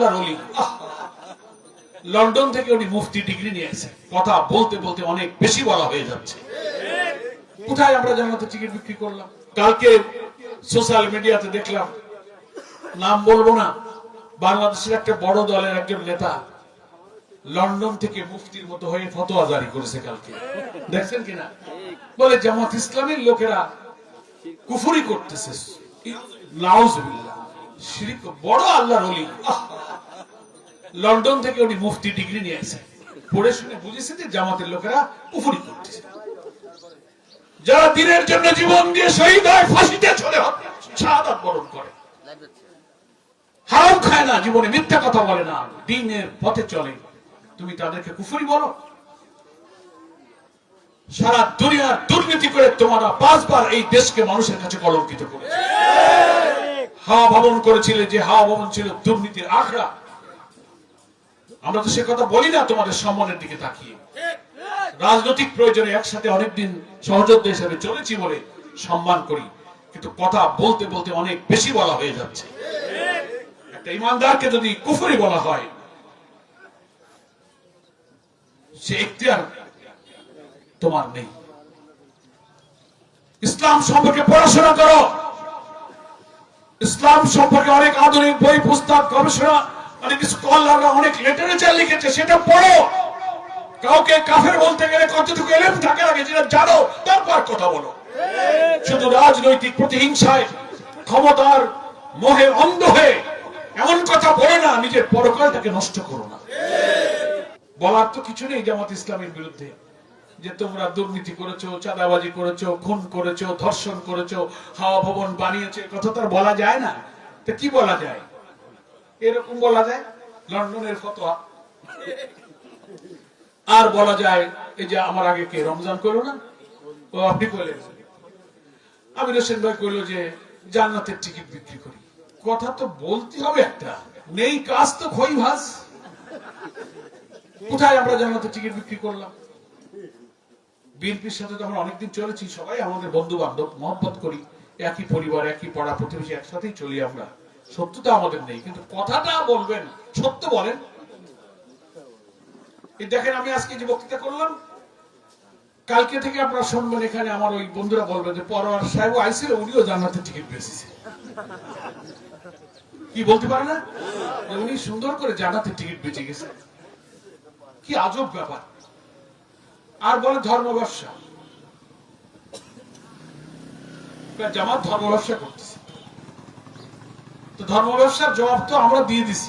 আল্লাহর অলি লন্ডন থেকে উনি মুফতি ডিগ্রি নিয়েছে কথা বলতে বলতে অনেক বেশি বলা হয়ে যাচ্ছে। কোথায় আমরা জানাতে টিকিট বিক্রি করলাম? কালকে সোশ্যাল মিডিয়াতে দেখলাম। নাম বলব না। বাংলাদেশের একটা বড় দলের একজন নেতা লন্ডন থেকে মুফতির মতো হয়ে ফতোয়া জারি করেছে কালকে। দেখছেন কিনা? বলে, জামাত ইসলামের লোকেরা কুফুরি করতেছে। নাউজুবিল্লাহ। শিরিক, বড় আল্লাহর অলি আহ! লন্ডন থেকে উনি মুফতি ডিগ্রি নিয়েছে পড়ে শুনে বুঝেছে যে জামাতের লোকেরা কুফুরি করতেছে যারা দিনের জন্য জীবন দিয়ে শহীদ হয় ফাঁসিতে চলে শাহাদাত বরণ করে। হারাম খায় না জীবনে মিথ্যা কথা বলে না দিনের পথে চলে। তুমি তাদেরকে কুফুরি বলো। সারা দুনিয়ার দুর্নীতি করে তোমরা পাঁচবার এই দেশকে মানুষের কাছে কলঙ্কিত করেছে। হাওয়া ভবন করেছিলে যে হাওয়া ভবন ছিল দুর্নীতির আখড়া। আমরা তো সে কথা বলি না তোমাদের সম্মানের দিকে তাকিয়ে। রাজনৈতিক প্রয়োজনে একসাথে অনেকদিন সহযোদ্ধা হিসেবে চলেছি বলে সম্মান করি। কিন্তু কথা বলতে বলতে অনেক বেশি বলা হয়ে যাচ্ছে। একটা ইমানদারকে যদি কুফরি বলা হয়, সে এখতিয়ার তোমার নেই। ইসলাম সম্পর্কে পড়াশোনা করো। ইসলাম সম্পর্কে অনেক আধুনিক বই, পুস্তক, গবেষণা অনেক স্কলাররা অনেক লিটারেচার লিখেছে, সেটা পড়ো। কাউকে কাফের বলতে গেলে কতটুকু এলেম থাকে আগে যেটা জানো, তারপর কথা বলো। শুধু রাজনৈতিক প্রতিহিংসায়, ক্ষমতার মোহে অন্ধ হয়ে এমন কথা বলে না, নিজের পরকালটাকে নষ্ট করো না। বলার তো কিছু নেই জামাত ইসলামের বিরুদ্ধে। যে তোমরা দুর্নীতি করেছ, চাঁদাবাজি করেছ, খুন করেছ, ধর্ষণ করেছ, হাওয়া ভবন বানিয়েছো কথা তো বলা যায় না। তো কি বলা যায়? এরকম বলা যায়? লন্ডনের ফতোয়া। আর বলা যায়, এই যে আমার আগে কে, রমজান করল না? ও, আপনি কইলেন আমি হোসেন ভাই কইলো যে, জান্নাতের টিকিট বিক্রি করি। কথা তো বলতে হবে একটা। নেই কাজ তো খই ভাস কোথায় আমরা জান্নাতের টিকিট বিক্রি করলাম? বিএনপির সাথে তো আমরা অনেকদিন চলেছি সবাই, আমাদের বন্ধু বান্ধব মহব্বত করি। একই পরিবার, একই পাড়া প্রতিবেশী একসাথেই চলি আমরা। সত্যতা আমাদের নেই, কিন্তু কথাটা বলবেন, সত্য বলেন। দেখেন, আমি আজকে যে বক্তৃতা করলাম, কালকে থেকে আপনারা শুনবেন এখানে আমার ওই বন্ধুরা বলবেন যে, পরোয়ার সাহেব আইছিল, উনিও জান্নাতের টিকিট বেঁচেছে কি বলতে পারে না? উনি সুন্দর করে জান্নাতের টিকিট বেঁচে গেছে। কি আজব ব্যাপার। আর বলে ধর্ম ব্যবসা। জামাত ধর্ম ব্যবসা করতেছে। তো ধর্ম ব্যবসার জবাব তো আমরা দিয়ে দিছি।